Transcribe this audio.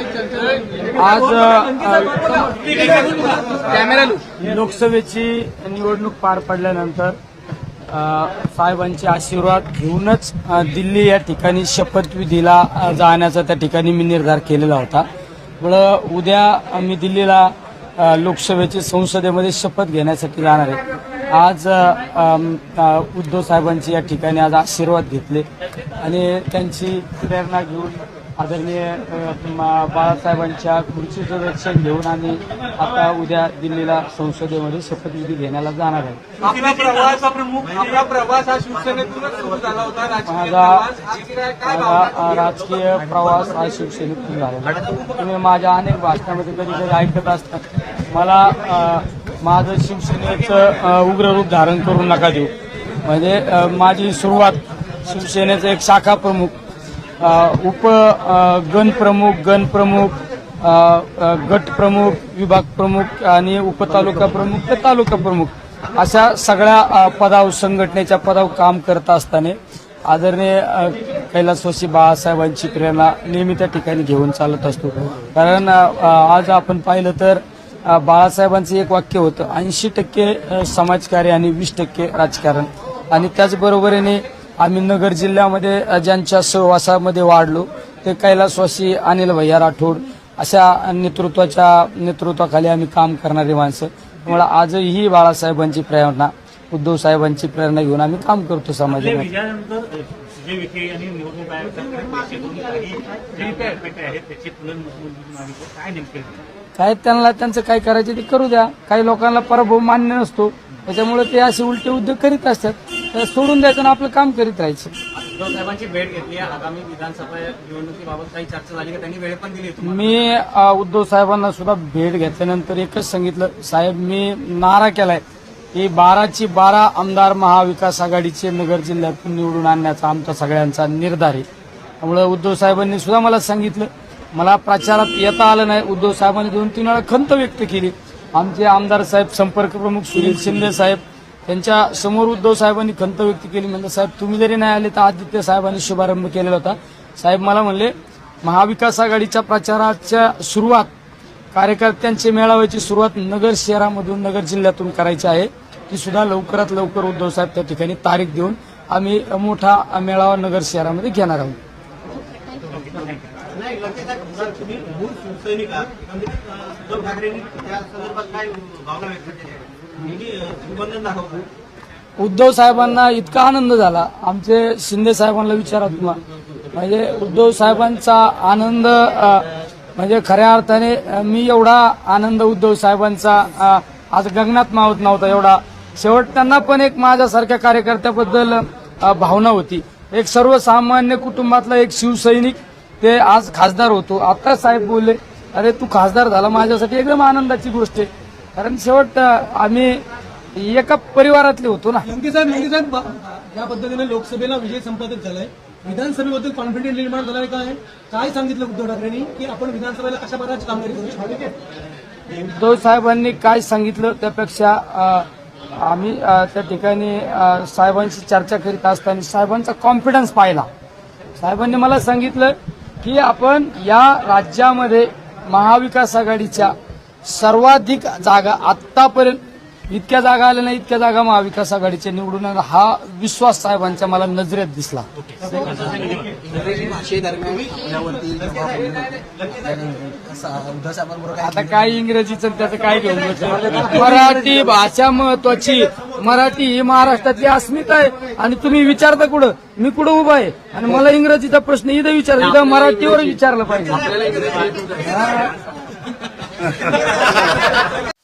आज कॅमेरा लोकसभेची निवडणूक पार पडल्यानंतर साहेबांचे आशीर्वाद घेऊनच दिल्ली या ठिकाणी शपथविधीला जाण्याचा त्या ठिकाणी मी निर्धार केलेला होता. मुळं उद्या मी दिल्लीला लोकसभेची संसदेमध्ये शपथ घेण्यासाठी जाणार आहे. आज उद्धव साहेबांची या ठिकाणी आज आशीर्वाद घेतले आणि त्यांची प्रेरणा घेऊन आदरणीय बाळासाहेबांच्या खुर्चीचं रक्षण घेऊन आम्ही आता उद्या दिल्लीला संसदेमध्ये शपथविधी घेण्याला जाणार आहे. आपला प्रवास हा शिवसेनेतूनच सुरू झाला होता. राजकीय माझा राजकीय प्रवास हा शिवसेनेतून झाला तुम्ही माझ्या अनेक भाषणामध्ये कधी कधी ऐकत असतात. मला माझं शिवसेनेचं उग्र रूप धारण करून नका देऊ. म्हणजे माझी सुरुवात शिवसेनेचं एक शाखा प्रमुख उप गण प्रमुख गण प्रमुख गट प्रमुख विभाग प्रमुख आणि उपतालुका प्रमुख ते तालुका प्रमुख अशा सगळ्या पदाव संघटनेच्या पदावर काम करत असताना आदरणीय कैलासवासी बाळासाहेबांची प्रेरणा नेहमी त्या ठिकाणी घेऊन चालत असतो. कारण आज आपण पाहिलं तर बाळासाहेबांचं एक वाक्य होतं ऐंशी टक्के समाजकार्य आणि वीस टक्के राजकारण. आणि त्याचबरोबरीने आम्ही नगर जिल्ह्यामध्ये ज्यांच्या सहवासामध्ये वाढलो ते कैलासवासी अनिल भैया राठोड अशा नेतृत्वाच्या नेतृत्वाखाली आम्ही काम करणारी माणसं. त्यामुळे आजही बाळासाहेबांची प्रेरणा उद्धव साहेबांची प्रेरणा घेऊन आम्ही काम करतो समाजामध्ये. काय त्यांना त्यांचं काय करायचे ते करू द्या. काही लोकांना पराभव मान्य नसतो. त्याच्यामुळे ते असे उलटे उद्योग करीत असतात. सोडून द्यायचं आणि आपलं काम करीत राहायचं. उद्धव साहेबांची भेट घेतली. आगामी विधानसभा निवडणुकीबाबत काही चर्चा झाली का? त्यांनी वेळ पण दिली तुम्हाला. मी अ, उद्धव साहेबांना सुद्धा भेट घेतल्यानंतर एकच सांगितलं साहेब मी नारा केलाय. की बाराची बारा आमदार महाविकास आघाडीचे नगर जिल्ह्यातून निवडून आणण्याचा आमचा सगळ्यांचा निर्धार आहे. त्यामुळे उद्धव साहेबांनी सुद्धा मला सांगितलं मला प्रचारात येता आलं नाही. उद्धव साहेबांनी दोन तीन वेळा खंत व्यक्त केली. आमचे आमदार साहेब संपर्क प्रमुख सुनील शिंदे साहेब त्यांच्यासमोर उद्धव साहेबांनी खंत व्यक्त केली. म्हणजे साहेब तुम्ही जरी नाही आले तर आदित्य साहेबांनी शुभारंभ केलेला होता. साहेब मला म्हणले महाविकास आघाडीच्या प्रचाराच्या सुरुवात कार्यकर्त्यांचे मेळाव्याची सुरुवात नगर शहरामधून नगर जिल्ह्यातून करायची आहे. ती सुद्धा लवकरात लवकर उद्धव साहेब त्या ठिकाणी तारीख देऊन आम्ही मोठा मेळावा नगर शहरामध्ये घेणार आहोत. शिवसैनिक म्हणजे, ठाकरेंनी त्या संदर्भात काय भावना व्यक्त उद्धव साहेबांना इतका आनंद झाला. आमचे शिंदे साहेबांना विचारा तुम्हाला म्हणजे उद्धव साहेबांचा आनंद म्हणजे खऱ्या अर्थाने मी एवढा आनंद उद्धव साहेबांचा आज गगनात मावत नव्हता एवढा. शेवट त्यांना पण एक माझ्यासारख्या कार्यकर्त्याबद्दल भावना होती. एक सर्वसामान्य कुटुंबातला एक शिवसैनिक ते आज खासदार होतो. आता साहेब बोलले अरे तू खासदार झाला माझ्यासाठी एकदम आनंदाची गोष्ट आहे. कारण शेवट आम्ही एका परिवारातले होतो ना. लंके साहेब लंके साहेब बा- ज्या पद्धतीने लोकसभेला विजय संपादित झालाय. विधानसभेबद्दल कॉन्फिडन्स निर्माण झालाय काय काय सांगितलं उद्धव ठाकरेंनी की आपण विधानसभेला कशा प्रकारची कामगिरी करू शकतो? उद्धव साहेबांनी काय सांगितलं त्यापेक्षा आम्ही त्या ठिकाणी साहेबांशी चर्चा करीत असताना साहेबांचा कॉन्फिडन्स पाहिला. साहेबांनी मला सांगितलं की आपण या राज्यामध्ये महाविकास आघाडीच्या सर्वाधिक जागा आत्तापर्यंत इतक्या जागा आल्या नाही इतक्या जागा महाविकास आघाडीच्या निवडून हा विश्वास साहेबांच्या मला नजरेत दिसला. आता काय इंग्रजीचं आणि त्याचं काय घेऊन मराठी भाषा महत्वाची. मराठी ही महाराष्ट्रातली अस्मिता आहे. आणि तुम्ही विचारता कुठं? मी कुठं उभा आहे? आणि मला इंग्रजीचा प्रश्न इथं विचार इथं मराठीवर विचारलं पाहिजे. 哈哈哈哈哈